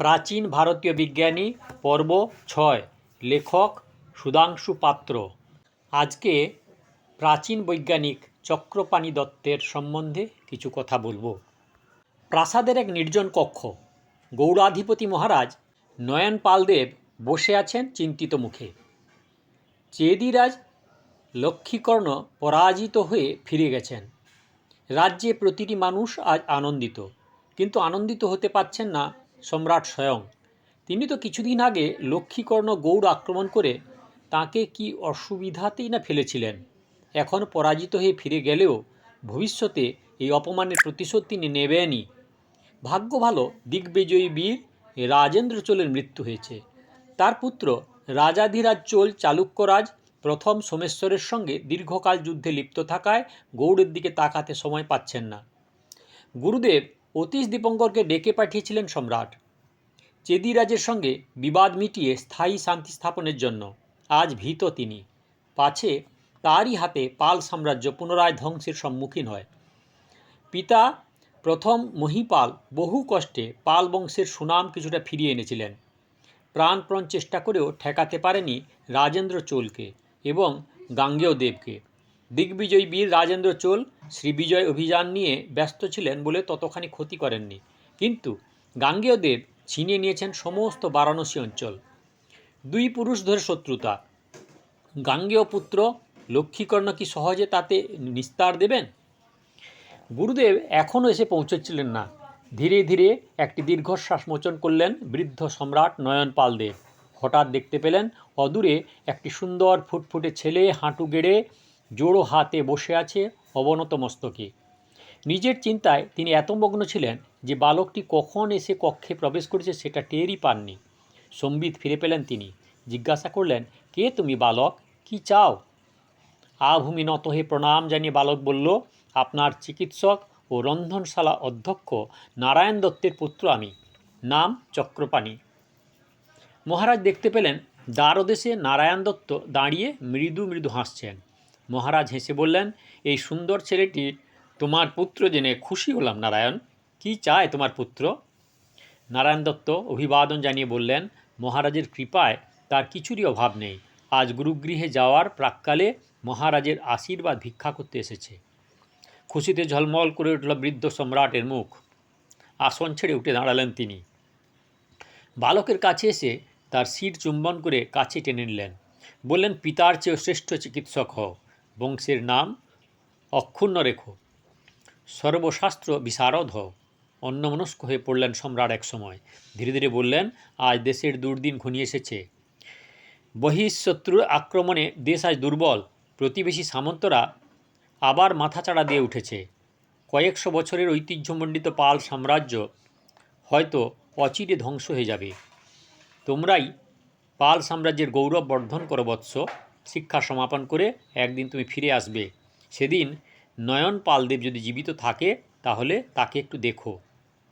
প্রাচীন ভারতীয় বিজ্ঞানী পর্ব ছয়, লেখক সুধাংশু পাত্র। আজকে প্রাচীন বৈজ্ঞানিক চক্রপাণি দত্তের সম্বন্ধে কিছু কথা বলব। প্রাসাদের এক নির্জন কক্ষ, গৌড়াধিপতি মহারাজ নয়ন পালদেব বসে আছেন চিন্তিত মুখে। চেদিরাজ লক্ষ্মীকর্ণ পরাজিত হয়ে ফিরে গেছেন। রাজ্যে প্রতিটি মানুষ আজ আনন্দিত, কিন্তু আনন্দিত হতে পারছেন না সম্রাট স্বয়ং। তিনি তো কিছুদিন আগে লক্ষ্মীকর্ণ গৌড় আক্রমণ করে তাকে কি অসুবিধাতেই না ফেলেছিলেন। এখন পরাজিত হয়ে ফিরে গেলেও ভবিষ্যতে এই অপমানের প্রতিশোধ তিনি নেবেনই। ভাগ্য ভালো, দিগ্বিজয়ী বীর রাজেন্দ্র চোলের মৃত্যু হয়েছে। তার পুত্র রাজাধিরাজ চোল চালুক্যরাজ প্রথম সোমেশ্বরের সঙ্গে দীর্ঘকাল যুদ্ধে লিপ্ত থাকায় গৌড়ের দিকে তাকাতে সময় পাচ্ছেন না। গুরুদেব অতীশ দীপঙ্করকে ডেকে পাঠিয়েছিলেন সম্রাট। চেদিরাজের সঙ্গে বিবাদ মিটিয়ে স্থায়ী শান্তি স্থাপনের জন্য। আজ ভীত তিনি। পাছে তারই হাতে পাল সাম্রাজ্য পুনরায় ধ্বংসের সম্মুখীন হয়। পিতা প্রথম মহিপাল বহু কষ্টে পাল বংশের সুনাম কিছুটা ফিরিয়ে এনেছিলেন। প্রাণপ্রণ চেষ্টা করেও ঠেকাতে পারেনি রাজেন্দ্র চোলকে এবং গাঙ্গেয় দেবকে। দিগ্বিজয়ী বীর রাজেন্দ্র চোল শ্রীবিজয় অভিযান নিয়ে ব্যস্ত ছিলেন বলে ততখানি ক্ষতি করেননি। কিন্তু গাঙ্গেয় দেব ছিনিয়ে নিয়েছেন সমস্ত বারাণসী অঞ্চল। দুই পুরুষ ধরে শত্রুতা। গাঙ্গেয় পুত্র লক্ষ্মীকর্ণ কি সহজে তাতে নিস্তার দেবেন? গুরুদেব এখনও এসে পৌঁছচ্ছিলেন না। ধীরে ধীরে একটি দীর্ঘশ্বাস মোচন করলেন বৃদ্ধ সম্রাট নয়ন পালদেব হঠাৎ দেখতে পেলেন, অদূরে একটি সুন্দর ফুটফুটে ছেলে, হাঁটু গেড়ে জোড়ো হাতে বসে আছে অবনত মস্তকে। নিজের চিন্তায় তিনি এত মগ্ন ছিলেন যে বালকটি কখন এসে কক্ষে প্রবেশ করেছে সেটা টেরই পাননি। সম্বিত ফিরে পেলেন তিনি, জিজ্ঞাসা করলেন, কে তুমি বালক? কি চাও? আভূমি নত হয়ে প্রণাম জানিয়ে বালক বলল, আপনার চিকিৎসক ও রন্ধনশালা অধ্যক্ষ নারায়ণ দত্তের পুত্র আমি। নাম চক্রপাণি। মহারাজ দেখতে পেলেন, দ্বারদেশে নারায়ণ দত্ত দাঁড়িয়ে মৃদু মৃদু হাসছেন। মহারাজ হেসে বললেন, এই সুন্দর ছেলেটি তোমার পুত্র জেনে খুশি হলাম, নারায়ণ। কি চায় তোমার পুত্র? নারায়ণ দত্ত অভিবাদন জানিয়ে বললেন, মহারাজের কৃপায় তার কিছুরই অভাব নেই। আজ গুরুগৃহে যাওয়ার প্রাককালে মহারাজের আশীর্বাদ ভিক্ষা করতে এসেছে। খুশিতে ঝলমল করে উঠল বৃদ্ধ সম্রাটের মুখ। আসন ছেড়ে উঠে দাঁড়ালেন তিনি। বালকের কাছে এসে তার শির চুম্বন করে কাছে টেনে নিলেন। বললেন, পিতার চেয়েও শ্রেষ্ঠ চিকিৎসক হও। বংশের নাম অক্ষুণ্ণ রেখো। সর্বশাস্ত্র বিশারদ অন্যমনস্ক হয়ে পড়লেন সম্রাট এক সময়। ধীরে ধীরে বললেন, আজ দেশের দুর্দিন ঘনিয়ে এসেছে। বহিঃশত্রুর আক্রমণে দেশ আজ দুর্বল। প্রতিবেশী সামন্তরা আবার মাথাচাড়া দিয়ে উঠেছে। কয়েকশো বছরের ঐতিহ্যমণ্ডিত পাল সাম্রাজ্য হয়তো অচিরে ধ্বংস হয়ে যাবে। তোমরাই পাল সাম্রাজ্যের গৌরব বর্ধন করো বৎস। শিক্ষা সমাপন করে একদিন তুমি ফিরে আসবে। সেদিন নয়ন পালদেব যদি জীবিত থাকে, তাহলে তাকে একটু দেখো।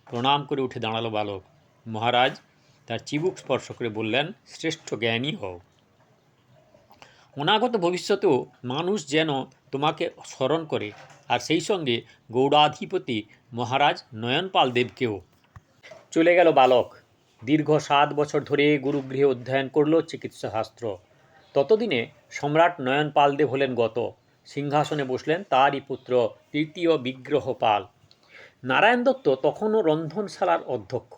প্রণাম করে উঠে দাঁড়াল বালক। মহারাজ, তার চিবুক স্পর্শ করে বললেন, শ্রেষ্ঠ জ্ঞানী হও। অনাগত ভবিষ্যতেও মানুষ যেন তোমাকে স্মরণ করে, আর সেই সঙ্গে গৌড়াধিপতি মহারাজ নয়নপাল দেবকেও চলে গেল বালক। দীর্ঘ সাত বছর ধরে গুরুগৃহে অধ্যয়ন করল চিকিৎসা শাস্ত্র ততদিনে সম্রাট নয়ন পালদেব হলেন গত। সিংহাসনে বসলেন তারই পুত্র তৃতীয় বিগ্রহ পাল। নারায়ণ দত্ত তখনও রন্ধনশালার অধ্যক্ষ।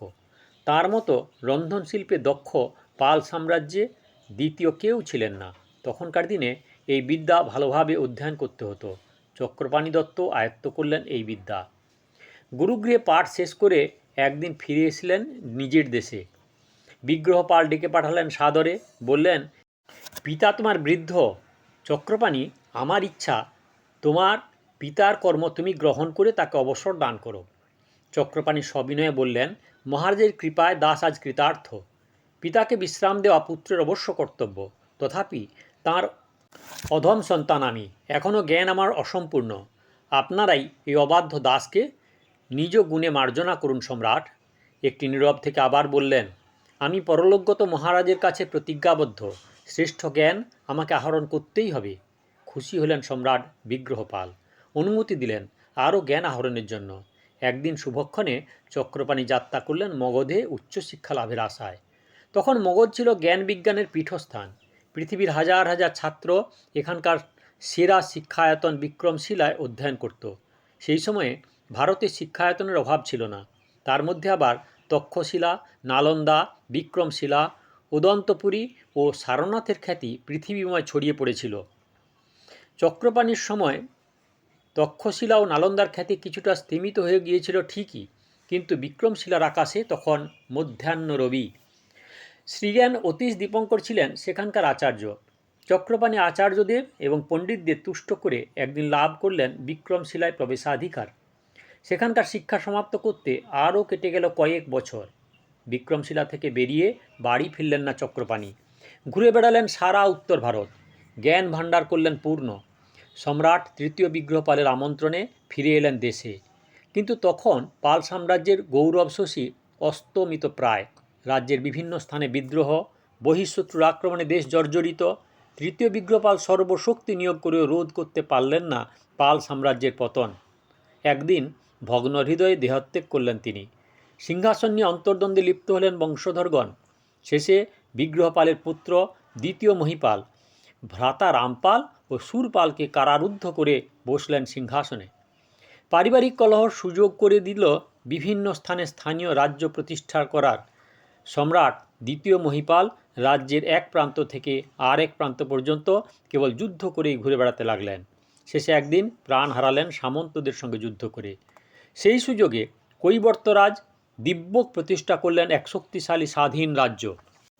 তার মতো রন্ধনশিল্পে দক্ষ পাল সাম্রাজ্যে দ্বিতীয় কেউ ছিলেন না। তখনকার দিনে এই বিদ্যা ভালোভাবে অধ্যয়ন করতে হতো। চক্রপাণি দত্ত আয়ত্ত করলেন এই বিদ্যা। গুরুগৃহে পাঠ শেষ করে একদিন ফিরে এসলেন নিজের দেশে। বিগ্রহ পাল ডেকে পাঠালেন সাদরে, বললেন পিতা তোমার বৃদ্ধ চক্রপাণি, আমার ইচ্ছা, তোমার পিতার কর্ম তুমি গ্রহণ করে তাকে অবসর দান করো। চক্রপাণি সবিনয়ে বললেন, মহারাজের কৃপায় দাস আজ কৃতার্থ। পিতাকে বিশ্রাম দেওয়া পুত্রের অবশ্য কর্তব্য। তথাপি তার অধম সন্তান আমি। এখনও জ্ঞান আমার অসম্পূর্ণ। আপনারাই এই অবাধ্য দাসকে নিজ গুণে মার্জনা করুন সম্রাট। একটি নীরব থেকে আবার বললেন, আমি পরলোকগত মহারাজের কাছে প্রতিজ্ঞাবদ্ধ। শ্রেষ্ঠ জ্ঞান আমাকে আহরণ করতেই হবে। খুশি হলেন সম্রাট বিগ্রহপাল। অনুমতি দিলেন আরও জ্ঞান আহরণের জন্য। একদিন শুভক্ষণে চক্রপাণি যাত্রা করলেন মগধে উচ্চশিক্ষা লাভের আশায়। তখন মগধ ছিল জ্ঞান বিজ্ঞানের পীঠস্থান। পৃথিবীর হাজার হাজার ছাত্র এখানকার সেরা শিক্ষায়তন বিক্রমশিলায় অধ্যয়ন করত। সেই সময়ে ভারতে শিক্ষায়তনের অভাব ছিল না। তার মধ্যে আবার তক্ষশিলা, নালন্দা, বিক্রমশিলা উদন্তপুরী ও সারনাথের খ্যাতি পৃথিবীময় ছড়িয়ে পড়েছিল। চক্রপাণির সময় তক্ষশিলা ও নালন্দার খ্যাতি কিছুটা স্তীমিত হয়ে গিয়েছিল ঠিকই, কিন্তু বিক্রমশিলার আকাশে তখন মধ্যাহ্ন রবি। শ্রীজ্ঞান অতীশ দীপঙ্কর ছিলেন সেখানকার আচার্য। চক্রপাণি আচার্যদেব এবং পণ্ডিতদের তুষ্ট করে একদিন লাভ করলেন বিক্রমশিলায় প্রবেশাধিকার। সেখানকার শিক্ষা সমাপ্ত করতে আরও কেটে গেল কয়েক বছর। বিক্রমশিলা থেকে বেরিয়ে বাড়ি ফিরলেন না চক্রপাণি। ঘুরে বেড়ালেন সারা উত্তর ভারত। জ্ঞান ভাণ্ডার করলেন পূর্ণ। সম্রাট তৃতীয় বিগ্রহপালের আমন্ত্রণে ফিরে এলেন দেশে। কিন্তু তখন পাল সাম্রাজ্যের গৌরব শশী অস্তমিত প্রায়। রাজ্যের বিভিন্ন স্থানে বিদ্রোহ, বহিঃশত্রুর আক্রমণে দেশ জর্জরিত, তৃতীয় বিগ্রহপাল সর্বশক্তি নিয়োগ করেও রোধ করতে পারলেন না পাল সাম্রাজ্যের পতন। একদিন ভগ্ন হৃদয়ে দেহত্যাগ করলেন তিনি। সিংহাসন নিয়ে অন্তর্দ্বন্দ্বে লিপ্ত হলেন বংশধরগণ। শেষে বিগ্রহপালের পুত্র দ্বিতীয় মহিপাল, ভ্রাতা রামপাল ও সুরপালকে কারারুদ্ধ করে বসলেন সিংহাসনে। পারিবারিক কলহর সুযোগ করে দিল বিভিন্ন স্থানে স্থানীয় রাজ্য প্রতিষ্ঠা করার। সম্রাট দ্বিতীয় মহিপাল রাজ্যের এক প্রান্ত থেকে আর এক প্রান্ত পর্যন্ত কেবল যুদ্ধ করেই ঘুরে বেড়াতে লাগলেন। শেষে একদিন প্রাণ হারালেন সামন্তদের সঙ্গে যুদ্ধ করে। সেই সুযোগে কৈবর্তরাজ দিব্যক প্রতিষ্ঠা করলেন এক শক্তিশালী স্বাধীন রাজ্য।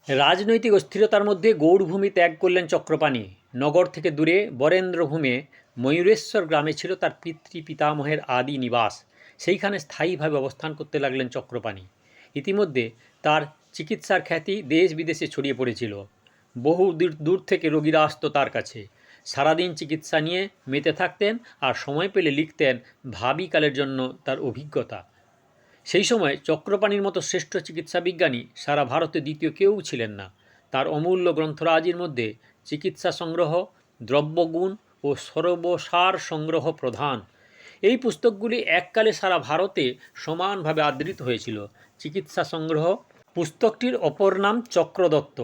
রাজনৈতিক অস্থিরতার মধ্যে গৌড়ভূমি ত্যাগ করলেন চক্রপাণি। নগর থেকে দূরে বরেন্দ্রভূমে ময়ূরেশ্বর গ্রামে ছিল তার পিতৃ পিতামহের আদি নিবাস। সেইখানে স্থায়ীভাবে অবস্থান করতে লাগলেন চক্রপাণি। ইতিমধ্যে তার চিকিৎসার খ্যাতি দেশ বিদেশে ছড়িয়ে পড়েছিল। বহু দূর দূর থেকে রোগীরা আসতো তার কাছে। সারাদিন চিকিৎসা নিয়ে মেতে থাকতেন আর সময় পেলে লিখতেন, ভাবিকালের জন্য তার অভিজ্ঞতা। সেই সময় চক্রপাণির মতো শ্রেষ্ঠ চিকিৎসা বিজ্ঞানী সারা ভারতে দ্বিতীয় কেউ ছিলেন না। তার অমূল্য গ্রন্থরাজির মধ্যে চিকিৎসা সংগ্রহ, দ্রব্যগুণ ও সর্বসার সংগ্রহ প্রধান। এই পুস্তকগুলি এককালে সারা ভারতে সমানভাবে আদৃত হয়েছিল। চিকিৎসা সংগ্রহ, পুস্তকটির অপর নাম চক্রদত্ত।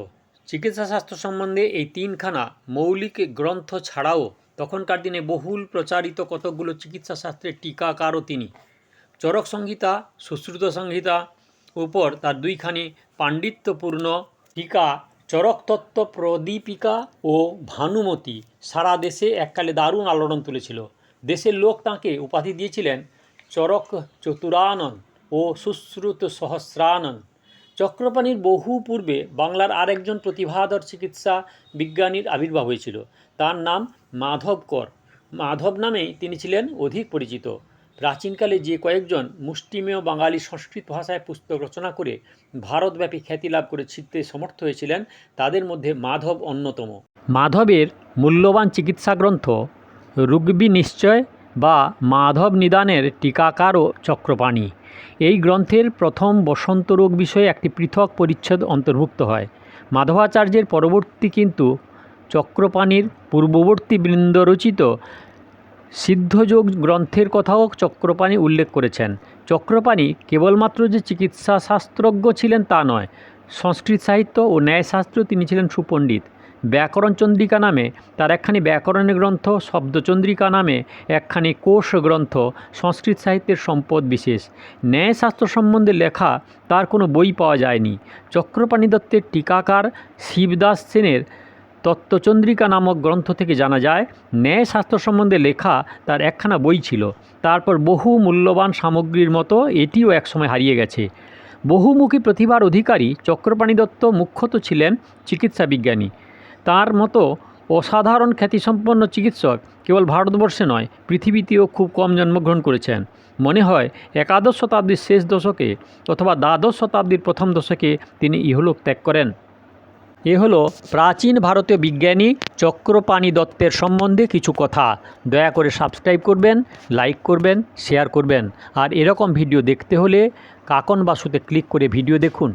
চিকিৎসাশাস্ত্র সম্বন্ধে এই তিনখানা মৌলিক গ্রন্থ ছাড়াও তখনকার দিনে বহুল প্রচারিত কতকগুলো চিকিৎসাশাস্ত্রের টিকাকারও তিনি। চরক সংহিতা, সুশ্রুত সংহিতা উপর তার দুইখানি পাণ্ডিত্যপূর্ণ টিকা চরকতত্ত্ব প্রদীপিকা ও ভানুমতি সারা দেশে এককালে দারুণ আলোড়ন তুলেছিল। দেশের লোক তাঁকে উপাধি দিয়েছিলেন চরক চতুরানন ও সুশ্রুত সহস্রানন। চক্রপাণির বহু পূর্বে বাংলার আরেকজন প্রতিভাধর চিকিৎসা বিজ্ঞানীর আবির্ভাব হয়েছিল। তার নাম মাধব কর মাধব নামেই তিনি ছিলেন অধিক পরিচিত। প্রাচীনকালে যে কয়েকজন মুষ্টিমেয় বাঙালি সংস্কৃত ভাষায় পুস্তক রচনা করে ভারতব্যাপী খ্যাতি লাভ করে ছিটতে সমর্থ হয়েছিলেন, তাদের মধ্যে মাধব অন্যতম। মাধবের মূল্যবান চিকিৎসা গ্রন্থ রুগ্বি নিশ্চয় বা মাধব নিদানের টিকাকারও চক্রপাণি এই গ্রন্থের প্রথম বসন্ত রোগ বিষয়ে একটি পৃথক পরিচ্ছেদ অন্তর্ভুক্ত হয়। মাধবাচার্যের পরবর্তী কিন্তু চক্রপাণির পূর্ববর্তী বৃন্দ রচিত সিদ্ধযোগ গ্রন্থের কথাও চক্রপাণি উল্লেখ করেছেন। চক্রপাণি কেবলমাত্র যে চিকিৎসা শাস্ত্রজ্ঞ ছিলেন তা নয়, সংস্কৃত সাহিত্য ও ন্যায়শাস্ত্র তিনি ছিলেন সুপণ্ডিত। ব্যাকরণ চন্দ্রিকা নামে, তার একখানি ব্যাকরণের গ্রন্থ শব্দচন্দ্রিকা নামে একখানি কোষ গ্রন্থ সংস্কৃত সাহিত্যের সম্পদ বিশেষ। ন্যায়শাস্ত্র সম্বন্ধে লেখা তার কোনো বই পাওয়া যায়নি। চক্রপাণি দত্তের টিকাকার শিবদাস সেনের তত্ত্বচন্দ্রিকা নামক গ্রন্থ থেকে জানা যায় ন্যায়শাস্ত্র সম্বন্ধে লেখা তার একখানা বই ছিল। তারপর বহু মূল্যবান সামগ্রীর মতো এটিও একসময় হারিয়ে গেছে। বহুমুখী প্রতিভার অধিকারী চক্রপাণি দত্ত মুখ্যত ছিলেন চিকিৎসা বিজ্ঞানী। তার মতো অসাধারণ খ্যাতিসম্পন্ন চিকিৎসক কেবল ভারতবর্ষে নয়, পৃথিবীতেও খুব কম জন্মগ্রহণ করেছেন। মনে হয়, একাদশ শতাব্দীর শেষ দশকে অথবা দ্বাদশ শতাব্দীর প্রথম দশকে তিনি ইহলোক ত্যাগ করেন। এ হলো প্রাচীন ভারতীয় বিজ্ঞানী চক্রপাণী দত্তের সম্বন্ধে কিছু কথা। দয়া করে সাবস্ক্রাইব করবেন, লাইক করবেন, শেয়ার করবেন। আর এরকম ভিডিও দেখতে হলে কাকন বাসুতে ক্লিক করে ভিডিও দেখুন।